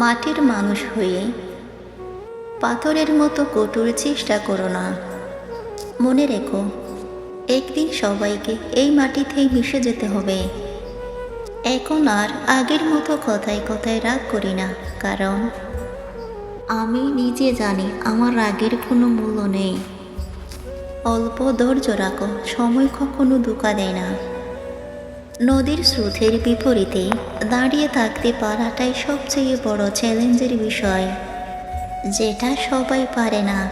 মাটির মানুষ হয়ে পাথরের মতো কঠোর চেষ্টা করো না। মনে রেখো, একদিন সবাইকে এই মাটিতেই মিশে যেতে হবে। এখন আর আগের মতো কথায় কথায় রাগ করি না, কারণ আমি নিজে জানি আমার রাগের কোনো মূল্য নেই। অল্প ধৈর্য রাখো, সময় কখনো ধোকা দেয় না। নদীর স্রোতের বিপরীতে দাঁড়িয়ে থাকতে পারাটাই সবচেয়ে বড় চ্যালেঞ্জের বিষয়, যেটা সবাই পারে না।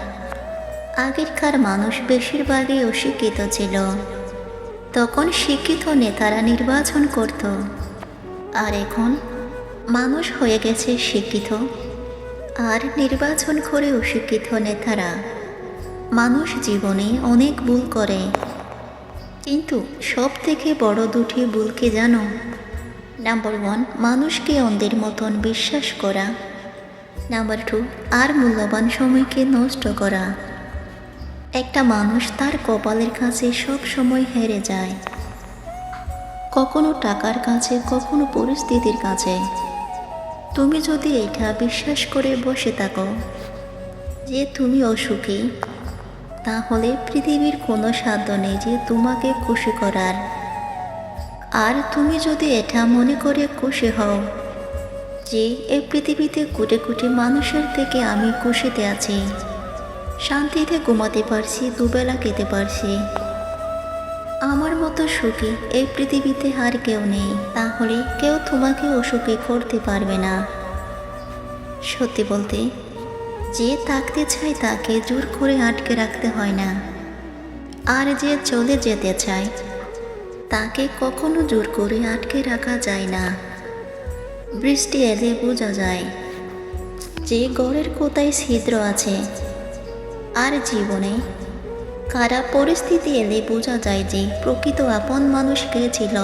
আগেরকার মানুষ বেশিরভাগই অশিক্ষিত ছিল। তখন শিক্ষিত নেতারা নির্বাচন করত। আর এখন মানুষ হয়ে গেছে শিক্ষিত, আর নির্বাচন করে অশিক্ষিত নেতারা। মানুষ জীবনে অনেক ভুল করে। কিন্তু সব থেকে বড় দুটি ভুলকে জানো? নাম্বার ওয়ান, মানুষকে অন্ধের মতন বিশ্বাস করা। নাম্বার টু, আর মূল্যবান সময়কে নষ্ট করা। একটা মানুষ তার কপালের কাছে সব সময় হেরে যায়। কখনো টাকার কাছে, কখনো পরিস্থিতির কাছে। তুমি যদি এটা বিশ্বাস করে বসে থাকো যে তুমি অসুখী তাহলে পৃথিবীর কোনো সাধ্য নেই যে তোমাকে খুশি করার। আর তুমি যদি এটা মনে করে খুশি হও যে এই পৃথিবীতে কুটে কুটে মানুষের থেকে আমি খুশিতে আছি। শান্তিতে ঘুমাতে পারছি, দুবেলা খেতে পারছি। আমার মতো সুখী এই পৃথিবীতে আর কেউ নেই, তাহলে কেউ তোমাকে অসুখী করতে পারবে না। সত্যি বলতে যে থাকতে চায় তাকে জোর করে আটকে রাখতে হয় না। আর যে চলে যেতে চায়, তাকে কখনো জোর করে আটকে রাখা যায় না। বৃষ্টি এলে বোঝা যায় যে গড়ের কোথায় ছিদ্র আছে। আর জীবনে খারাপ পরিস্থিতি এলে বোঝা যায় যে প্রকৃত আপন মানুষ কে ছিল।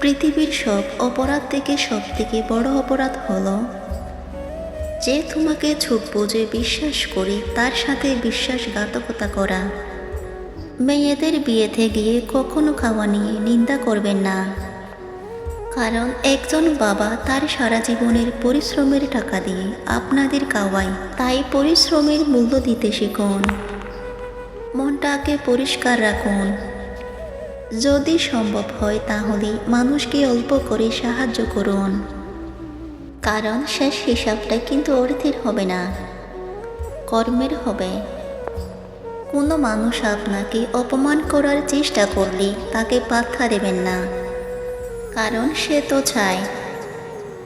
পৃথিবীর সব অপরাধ থেকে সব থেকে বড় অপরাধ হলো যে তোমাকে চোখ বুঝে বিশ্বাস করে, তার সাথে বিশ্বাসঘাতকতা করা। মেয়েদের বিয়েতে গিয়ে কখনো খাওয়া নিয়ে নিন্দা করবেন না। কারণ একজন বাবা তার সারা জীবনের পরিশ্রমের টাকা দিয়ে আপনাদের খাওয়ায়, তাই পরিশ্রমের মূল্য দিতে শিখুন। মনটাকে পরিষ্কার রাখুন। যদি সম্ভব হয়, তাহলে মানুষকে অল্প করে সাহায্য করুন। কারণ শেষ হিসাবটা কিন্তু অর্থের হবে না, কর্মের হবে। কোনো মানুষ আপনাকে অপমান করার চেষ্টা করলে তাকে পাত্তা দেবেন না, কারণ সে তো চায়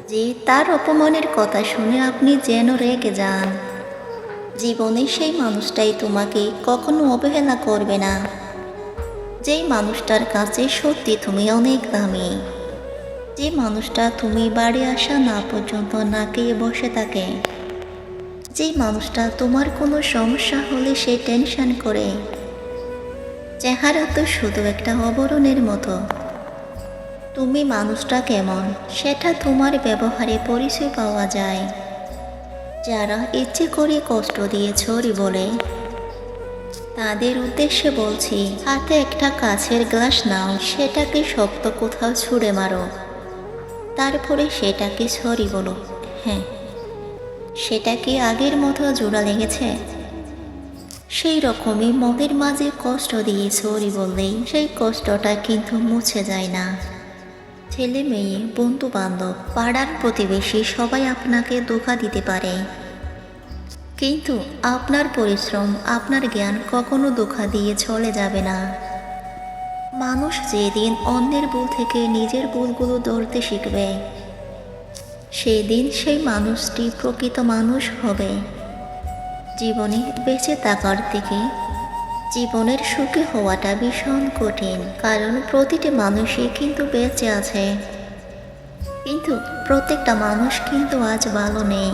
যে তার অপমানের কথা শুনে আপনি যেন রেগে যান। জীবনে সেই মানুষটাই তোমাকে কখনো অবহেলা করবে না। যেই মানুষটার কাছে সত্যি তুমি অনেক দামি। যে মানুষটা তুমি বাড়ি আসা না পর্যন্ত না খেয়ে বসে থাকে, যে মানুষটা তোমার কোনো সমস্যা হলে সে টেনশন করে। চেহারা তো শুধু একটা অবরণের মতো। তুমি মানুষটা কেমন, সেটা তোমার ব্যবহারে পরিচয় পাওয়া যায়। যারা ইচ্ছে করে কষ্ট দিয়ে ছড়ি বলে, তাদের উদ্দেশ্যে বলছি, হাতে একটা কাছের গ্লাস নাও, সেটাকে শক্ত কোথাও ছুঁড়ে মারো। তারপরে সেটাকে সরি বলো। হ্যাঁ। সেটা কি আগের মতো জোড়া লেগেছে? সেই রকমই মনের মাঝে কষ্ট দিয়ে সরি বললেই সেই কষ্টটা কিন্তু মুছে যায় না। ছেলে মেয়ে, বন্ধু বান্ধব, পাড়ার প্রতিবেশী সবাই আপনাকে ধোকা দিতে পারে। কিন্তু আপনার পরিশ্রম, আপনার জ্ঞান কখনো ধোকা দিয়ে চলে যাবে না। মানুষ যেদিন অন্যের ভুল থেকে নিজের ভুলগুলো ধরতে শিখবে, সেদিন সেই মানুষটি প্রকৃত মানুষ হবে। জীবনে বেঁচে থাকার থেকে জীবনের সুখী হওয়াটা ভীষণ কঠিন, কারণ প্রতিটি মানুষই কিন্তু বেঁচে আছে। কিন্তু প্রত্যেকটা মানুষ কিন্তু আজ ভালো নেই।